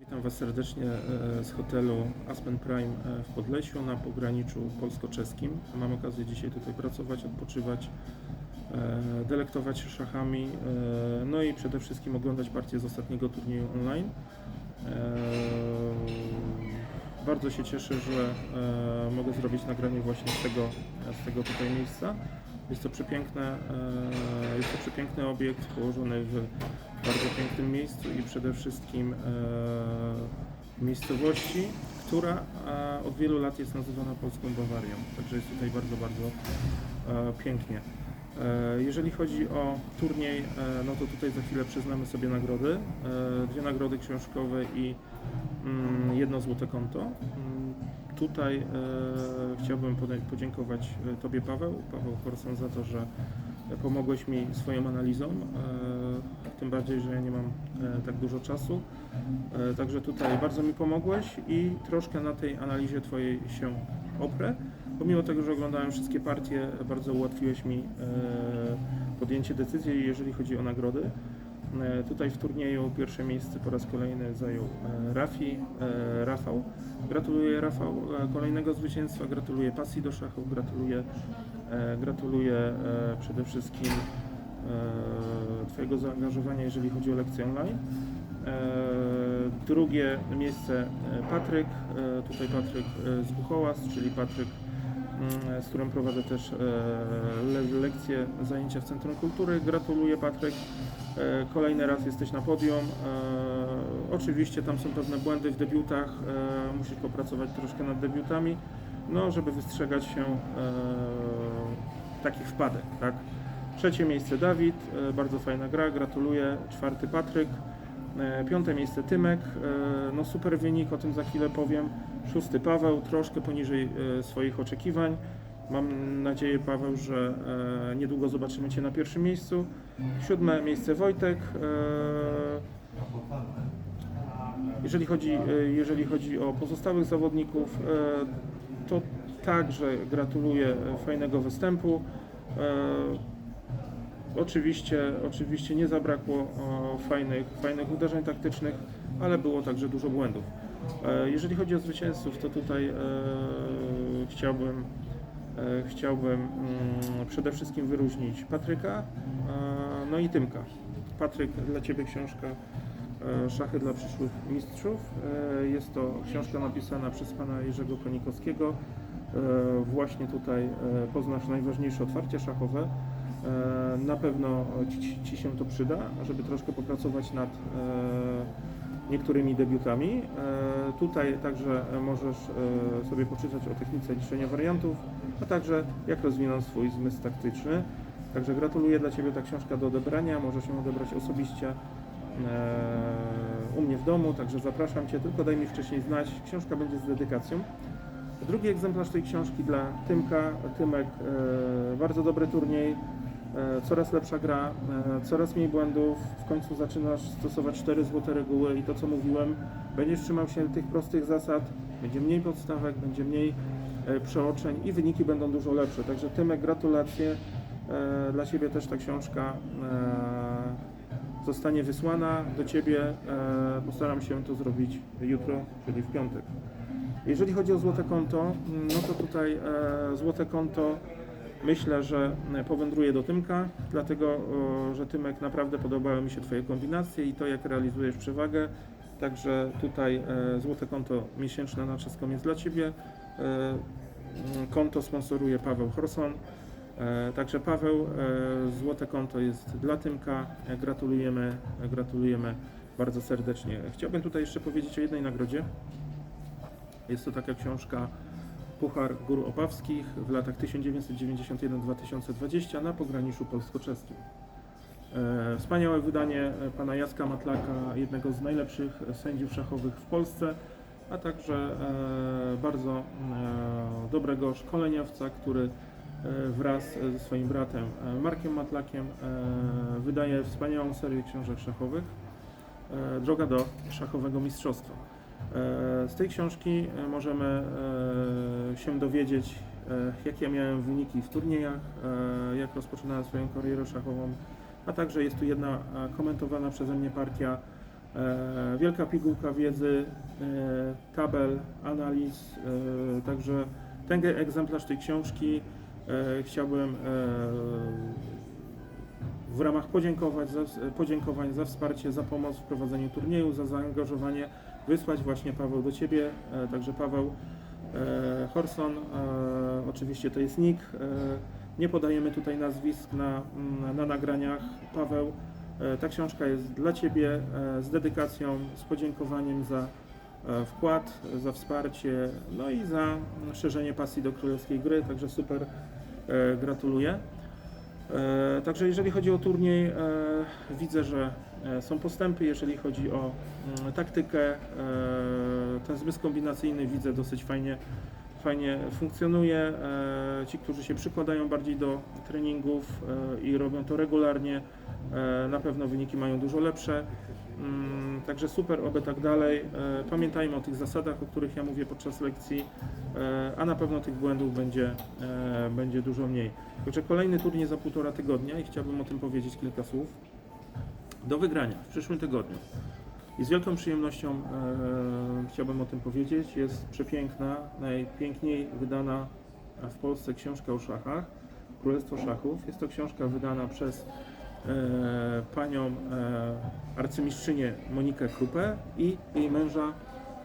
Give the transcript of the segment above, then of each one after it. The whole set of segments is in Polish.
Witam Was serdecznie e, z hotelu Aspen Prime e, w Podlesiu na pograniczu polsko-czeskim. Mam okazję dzisiaj tutaj pracować, odpoczywać, e, delektować się szachami, no i przede wszystkim oglądać partię z ostatniego turnieju online. Bardzo się cieszę, że mogę zrobić nagranie właśnie z tego, z tego tutaj miejsca. Jest to przepiękne, e, jest to przepiękny obiekt położony w bardzo pięknym miejscu i przede wszystkim e, miejscowości, która e, od wielu lat jest nazywana polską Bawarią. Także jest tutaj bardzo, bardzo pięknie. Jeżeli chodzi o turniej, no to tutaj za chwilę przyznamy sobie nagrody. Dwie nagrody książkowe i mm, jedno złote konto. Tutaj e, chciałbym podziękować e, Tobie, Paweł, Paweł Horson, za to, że pomogłeś mi swoją analizą. E, tym bardziej, że ja nie mam e, tak dużo czasu. E, także tutaj bardzo mi pomogłeś i troszkę na tej analizie Twojej się oprę. Pomimo tego, że oglądałem wszystkie partie, bardzo ułatwiłeś mi e, podjęcie decyzji, jeżeli chodzi o nagrody. E, Tutaj w turnieju pierwsze miejsce po raz kolejny zajął e, Rafi, e, Rafał. Gratuluję Rafał kolejnego zwycięstwa, gratuluję pasji do szachów, gratuluję, gratuluję przede wszystkim Twojego zaangażowania, jeżeli chodzi o lekcje online. Drugie miejsce Patryk, tutaj Patryk z Buchołas, czyli Patryk, z którym prowadzę też e, le- lekcje, zajęcia w Centrum Kultury. Gratuluję Patryk. E, Kolejny raz jesteś na podium. E, Oczywiście tam są pewne błędy w debiutach, musisz popracować troszkę nad debiutami, no żeby wystrzegać się takich wpadek, tak? Trzecie miejsce Dawid, bardzo fajna gra, gratuluję. Czwarty Patryk, piąte miejsce Tymek, e, no super wynik, o tym za chwilę powiem. Szósty Paweł, troszkę poniżej e, swoich oczekiwań. Mam nadzieję, Paweł, że e, niedługo zobaczymy Cię na pierwszym miejscu. Siódme miejsce Wojtek. e, Jeżeli chodzi, e, jeżeli chodzi o pozostałych zawodników, e, to także gratuluję e, fajnego występu. Oczywiście, oczywiście nie zabrakło fajnych, fajnych uderzeń taktycznych, ale było także dużo błędów. E, Jeżeli chodzi o zwycięzców, to tutaj e, chciałbym, e, chciałbym mm, przede wszystkim wyróżnić Patryka, no i Tymka. Patryk, dla Ciebie książka Szachy dla przyszłych mistrzów. Jest to książka napisana przez pana Jerzego Konikowskiego. Właśnie tutaj poznasz najważniejsze otwarcie szachowe. E, Na pewno ci, ci się to przyda, żeby troszkę popracować nad e, niektórymi debiutami. E, Tutaj także możesz sobie poczytać o technice liczenia wariantów, a także jak rozwinąć swój zmysł taktyczny. Także gratuluję dla Ciebie ta książka do odebrania, możesz ją odebrać osobiście u mnie w domu, także zapraszam Cię, tylko daj mi wcześniej znać. Książka będzie z dedykacją. Drugi egzemplarz tej książki dla Tymka. Tymek, bardzo dobry turniej, coraz lepsza gra, e, coraz mniej błędów. W końcu zaczynasz stosować cztery złote reguły i to co mówiłem, będziesz trzymał się tych prostych zasad, będzie mniej podstawek, będzie mniej e, przeoczeń i wyniki będą dużo lepsze. Także Tymek, gratulacje. E, Dla Ciebie też ta książka e, zostanie wysłana do Ciebie. E, Postaram się to zrobić jutro, czyli w piątek. Jeżeli chodzi o złote konto, mm, no to tutaj e, złote konto myślę, że e, powędruje do Tymka, dlatego że Tymek naprawdę podobały mi się Twoje kombinacje i to jak realizujesz przewagę. Także tutaj e, złote konto miesięczne na czeską jest dla Ciebie. E, mm, konto sponsoruje Paweł Horson. Także Paweł, złote konto jest dla Tymka. Gratulujemy, gratulujemy bardzo serdecznie. Chciałbym tutaj jeszcze powiedzieć o jednej nagrodzie. Jest to taka książka Puchar Gór Opawskich w latach 1991-2020 na pograniczu polsko-czeskim. E, Wspaniałe wydanie e, pana Jacka Matlaka, jednego z najlepszych sędziów szachowych w Polsce, a także e, bardzo dobrego szkoleniowca, który wraz ze swoim bratem Markiem Matlakiem wydaje wspaniałą serię książek szachowych Droga do szachowego mistrzostwa. E, Z tej książki e, możemy e, się dowiedzieć, jakie ja miałem wyniki w turniejach, jak rozpoczynałem swoją karierę szachową, a także jest tu jedna komentowana przeze mnie partia. Wielka pigułka wiedzy, tabel, analiz, także ten egzemplarz tej książki. Chciałbym w ramach podziękować za, podziękowań za wsparcie, za pomoc w prowadzeniu turnieju, za zaangażowanie wysłać właśnie Paweł do Ciebie, e, także Paweł e, Horson, e, oczywiście to jest nick, nie podajemy tutaj nazwisk na, na nagraniach. Paweł, ta książka jest dla Ciebie z dedykacją, z podziękowaniem za wkład, za wsparcie, no i za szerzenie pasji do królewskiej gry, także super, gratuluję. Także jeżeli chodzi o turniej, widzę, że są postępy. Jeżeli chodzi o mm, taktykę, e, ten zmysł kombinacyjny widzę dosyć fajnie, fajnie funkcjonuje. E, Ci, którzy się przykładają bardziej do treningów e, i robią to regularnie, e, na pewno wyniki mają dużo lepsze. Mm, Także super, oby tak dalej. E, Pamiętajmy o tych zasadach, o których ja mówię podczas lekcji, e, a na pewno tych błędów będzie, e, będzie dużo mniej. Także kolejny turniej za półtora tygodnia i chciałbym o tym powiedzieć kilka słów. Do wygrania w przyszłym tygodniu. I z wielką przyjemnością e, chciałbym o tym powiedzieć. Jest przepiękna, najpiękniej wydana w Polsce książka o szachach, Królestwo Szachów. Jest to książka wydana przez e, panią e, arcymistrzynię Monikę Krupę i jej męża,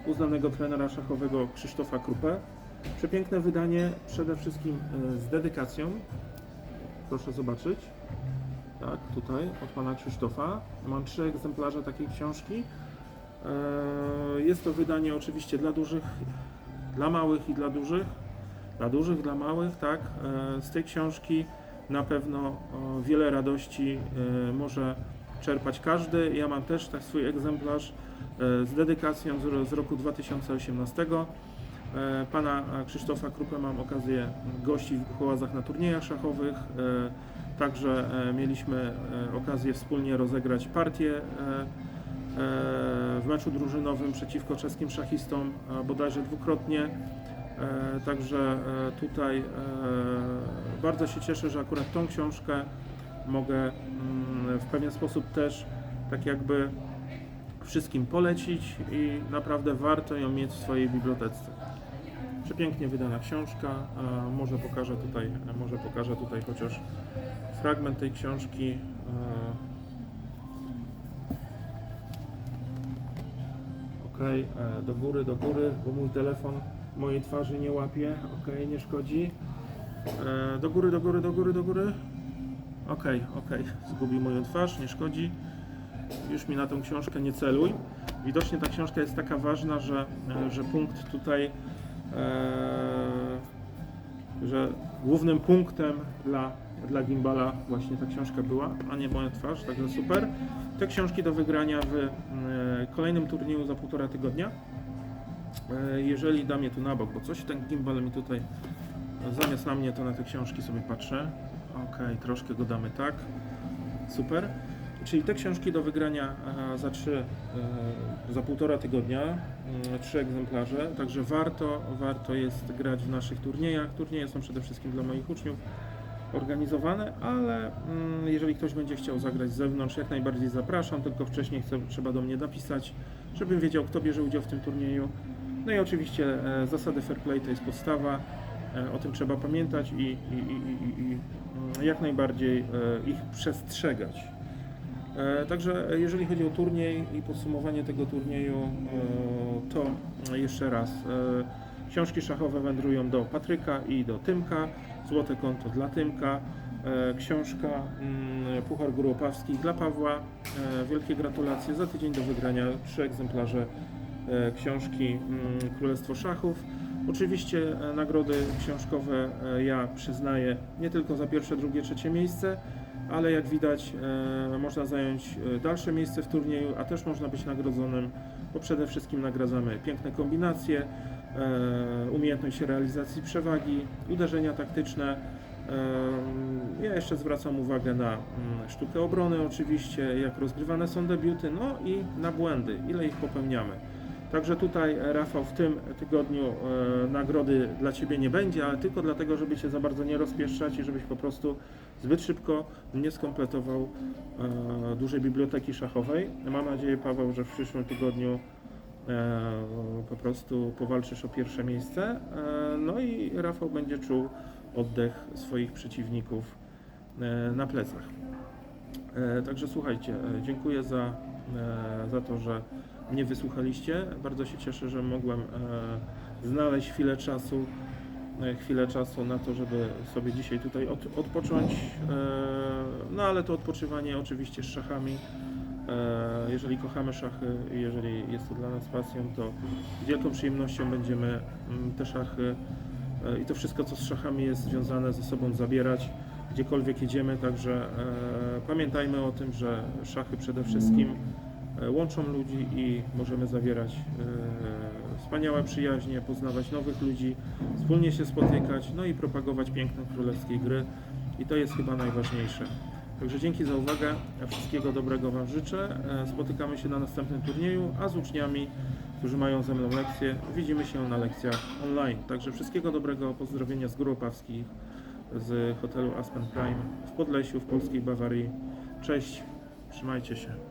uznanego trenera szachowego Krzysztofa Krupę. Przepiękne wydanie, przede wszystkim e, z dedykacją. Proszę zobaczyć. Tutaj od pana Krzysztofa. Mam trzy egzemplarze takiej książki. E, Jest to wydanie oczywiście dla dużych, dla małych i dla dużych. Dla dużych, dla małych, tak. E, Z tej książki na pewno o, wiele radości e, może czerpać każdy. Ja mam też tak swój egzemplarz e, z dedykacją z, ro- z roku 2018. E, Pana Krzysztofa Krupę mam okazję gościć w Głuchołazach na turniejach szachowych. Także e, mieliśmy e, okazję wspólnie rozegrać partię e, w meczu drużynowym przeciwko czeskim szachistom, bodajże dwukrotnie. Także tutaj bardzo się cieszę, że akurat tą książkę mogę mm, w pewien sposób też tak jakby wszystkim polecić i naprawdę warto ją mieć w swojej bibliotece. Przepięknie wydana książka. Może pokażę tutaj, może pokażę tutaj chociaż fragment tej książki. Ok, do góry, do góry, bo mój telefon mojej twarzy nie łapie. Ok, nie szkodzi. E, Do góry, do góry, do góry, do góry. Ok, ok, zgubił moją twarz, nie szkodzi. Już mi na tą książkę nie celuj. Widocznie ta książka jest taka ważna, że, e, że punkt tutaj, e, że głównym punktem dla, dla Gimbala właśnie ta książka była, a nie moja twarz, także super. Te książki do wygrania w e, kolejnym turnieju za półtora tygodnia. E, jeżeli dam je tu na bok, bo coś ten gimbal mi tutaj zamiast na mnie to na te książki sobie patrzę. Ok, troszkę go damy tak. Super. Czyli te książki do wygrania e, za trzy, e, za półtora tygodnia, mm, trzy egzemplarze, także warto, warto jest grać w naszych turniejach. Turnieje są przede wszystkim dla moich uczniów organizowane, ale mm, jeżeli ktoś będzie chciał zagrać z zewnątrz, jak najbardziej zapraszam, tylko wcześniej chcę, trzeba do mnie napisać, żebym wiedział, kto bierze udział w tym turnieju. No i oczywiście e, zasady fair play to jest podstawa, e, o tym trzeba pamiętać i, i, i, i, i mm, jak najbardziej e, ich przestrzegać. E, Także e, jeżeli chodzi o turniej i podsumowanie tego turnieju, e, to jeszcze raz e, książki szachowe wędrują do Patryka i do Tymka, złote konto dla Tymka, e, książka mm, Puchar Gór Opawskich dla Pawła. E, Wielkie gratulacje za tydzień do wygrania trzy egzemplarze e, książki mm, Królestwo Szachów. Oczywiście nagrody książkowe ja przyznaję nie tylko za pierwsze, drugie, trzecie miejsce, ale jak widać e, można zająć e, dalsze miejsce w turnieju, a też można być nagrodzonym, bo przede wszystkim nagradzamy piękne kombinacje, e, umiejętność realizacji przewagi, uderzenia taktyczne. Ja jeszcze zwracam uwagę na mm, sztukę obrony oczywiście, jak rozgrywane są debiuty, no i na błędy, ile ich popełniamy. Także tutaj e, Rafał w tym tygodniu e, nagrody dla Ciebie nie będzie, ale tylko dlatego, żeby Cię za bardzo nie rozpieszczać i żebyś po prostu zbyt szybko nie skompletował e, dużej biblioteki szachowej. Mam nadzieję, Paweł, że w przyszłym tygodniu po prostu powalczysz o pierwsze miejsce. No i Rafał będzie czuł oddech swoich przeciwników na plecach. Także słuchajcie, dziękuję za, za to, że mnie wysłuchaliście. Bardzo się cieszę, że mogłem e, znaleźć chwilę czasu, e, chwilę czasu na to, żeby sobie dzisiaj tutaj od, odpocząć. E, No ale to odpoczywanie oczywiście z szachami. E, Jeżeli kochamy szachy jeżeli jest to dla nas pasją, to z wielką przyjemnością będziemy mm, te szachy e, i to wszystko, co z szachami jest związane ze sobą zabierać, gdziekolwiek jedziemy. Także e, pamiętajmy o tym, że szachy przede wszystkim e, łączą ludzi i możemy zawierać e, wspaniałe przyjaźnie, poznawać nowych ludzi, wspólnie się spotykać, no i propagować piękno królewskiej gry. I to jest chyba najważniejsze. Także dzięki za uwagę, wszystkiego dobrego Wam życzę. Spotykamy się na następnym turnieju, a z uczniami, którzy mają ze mną lekcje, widzimy się na lekcjach online. Także wszystkiego dobrego, pozdrowienia z Gór Opawskich, z hotelu Aspen Prime w Podlesiu, w polskiej Bawarii. Cześć, trzymajcie się.